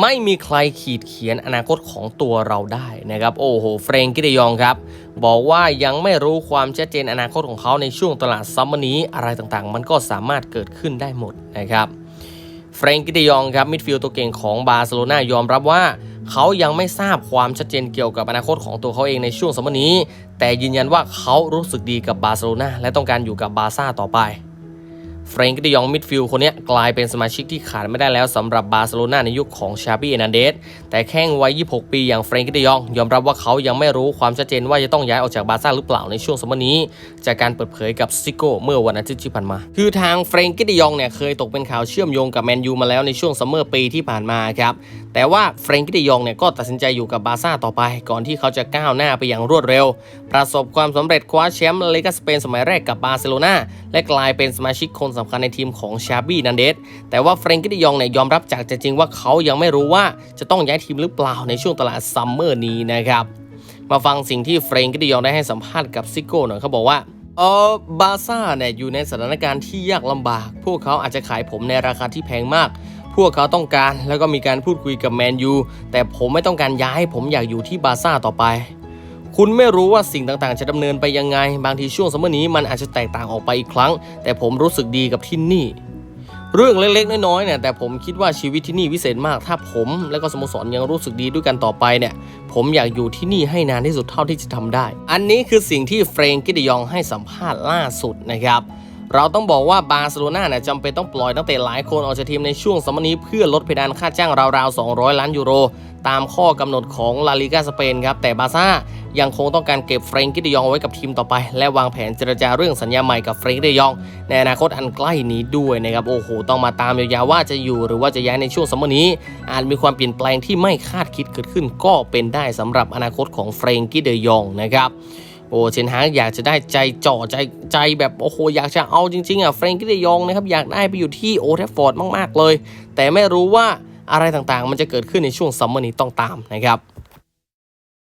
ไม่มีใครขีดเขียนอนาคตของตัวเราได้นะครับ โอ้โห เฟรงกิเดยองครับ บอกว่ายังไม่รู้ความชัดเจนอนาคตของเขาในช่วงตลาดซัมเมอร์นี้อะไรต่างๆ มันก็สามารถเกิดขึ้นได้หมดนะครับเฟรงกิเดยองครับมิดฟิลด์ตัวเก่งของบาร์เซโลนายอมรับว่าเขายังไม่ทราบความชัดเจนเกี่ยวกับอนาคตของตัวเขาเองในช่วงสมมนี้ แต่ยืนยันว่าเขารู้สึกดีกับบาร์เซโลนาและต้องการอยู่กับบาร์ซ่าต่อไป เฟรงกิดยองมิดฟิลด์คนนี้กลายเป็นสมาชิกที่ขาดไม่ได้แล้วสำหรับบาร์เซโลนาในยุคของชาบี้เอนันเดสแต่แข้งวัย 26 ปีอย่างเฟรงกิดยองยอมรับว่าเขายังไม่รู้ความชัดเจนว่าจะต้องย้ายออกจากบาร์ซ่าหรือเปล่าในช่วงสมมนี้ จากการเปิดเผยกับซิโก้เมื่อวันอาทิตย์ที่ผ่านมา คือทางเฟรงกิดยองเนี่ยเคยตกเป็นข่าวเชื่อมโยงกับแมนยูมาแล้วในช่วงซัมเมอร์ปีที่ผ่านมาครับแต่ว่าเฟรงกิดยองเนี่ยก็ตัดสินใจอยู่กับบาร์ซ่าต่อไป ก่อนที่เขาจะก้าวหน้าไปอย่างรวดเร็ว ประสบความสำเร็จคว้าแชมป์ลาลิกาสเปนสมัยแรกกับบาร์เซโลนาและกลายเป็นสมาชิกคนสำคัญในทีมของชาบี้นันเดสแต่ว่าเฟรงกิเดยองเนี่ยยอมรับจากจจริงว่าเขายังไม่รู้ว่าจะต้องย้ายทีมหรือเปล่าในช่วงตลาดซัมเมอร์นี้นะครับ มาฟังสิ่งที่เฟรงกิเดยองได้ให้สัมภาษณ์กับซิโก้หน่อยเขาบอกว่าเออบาซ่าเนี่ยอยู่ในสถานการณ์ที่ยากลำบาก พวกเขาอาจจะขายผมในราคาที่แพงมาก พวกเขาต้องการแล้วก็มีการพูดคุยกับแมนยูแต่ผมไม่ต้องการย้ายผมอยากอยู่ที่บาซ่าต่อไป คุณไม่รู้ว่าสิ่งต่างๆ จะดำเนินไปยังไง บางทีช่วงสมมตินี้มันอาจจะแตกต่างออกไปอีกครั้ง แต่ผมรู้สึกดีกับที่นี่ เรื่องเล็กๆ น้อยๆเนี่ยแต่ผมคิดว่าชีวิตที่นี่วิเศษมาก ถ้าผมและก็สโมสรยังรู้สึกดีด้วยกันต่อไปเนี่ย ผมอยากอยู่ที่นี่ให้นานที่สุดเท่าที่จะทำได้ อันนี้คือสิ่งที่เฟรงกิดยองให้สัมภาษณ์ล่าสุดนะครับเราต้องบอกว่าบาร์เซโลนาเนี่ยจำเป็นต้องปล่อยนักเตะหลายคนออกจากทีมในช่วงสมมนี้เพื่อลดเพดานค่าจ้างราวๆ 200 ล้านยูโร ตามข้อกำหนดของลาลิกาสเปนครับ แต่บาซ่า ยังคงต้องการเก็บเฟรงกิเดยองไว้กับทีมต่อไป และวางแผนเจรจาเรื่องสัญญาใหม่กับเฟรงกิเดยอง ในอนาคตอันใกล้นี้ด้วยนะครับโอ้โหต้องมาตามยาวๆว่าจะอยู่หรือว่าจะย้ายในช่วงสมมนี้ อาจมีความเปลี่ยนแปลงที่ไม่คาดคิดเกิดขึ้นก็เป็นได้สำหรับอนาคตของเฟรงกิเดยองนะครับโอ้เชนฮากอยากจะได้ใจจ่อใจใจแบบโอ้โหอยากจะเอาจริงๆอะเฟรงกี้เดยองนะครับอยากได้ไปอยู่ที่โอเทฟฟอร์ดมากๆเลย แต่ไม่รู้ว่าอะไรต่างๆ มันจะเกิดขึ้นในช่วงซัมเมอร์นี้ต้องตามนะครับ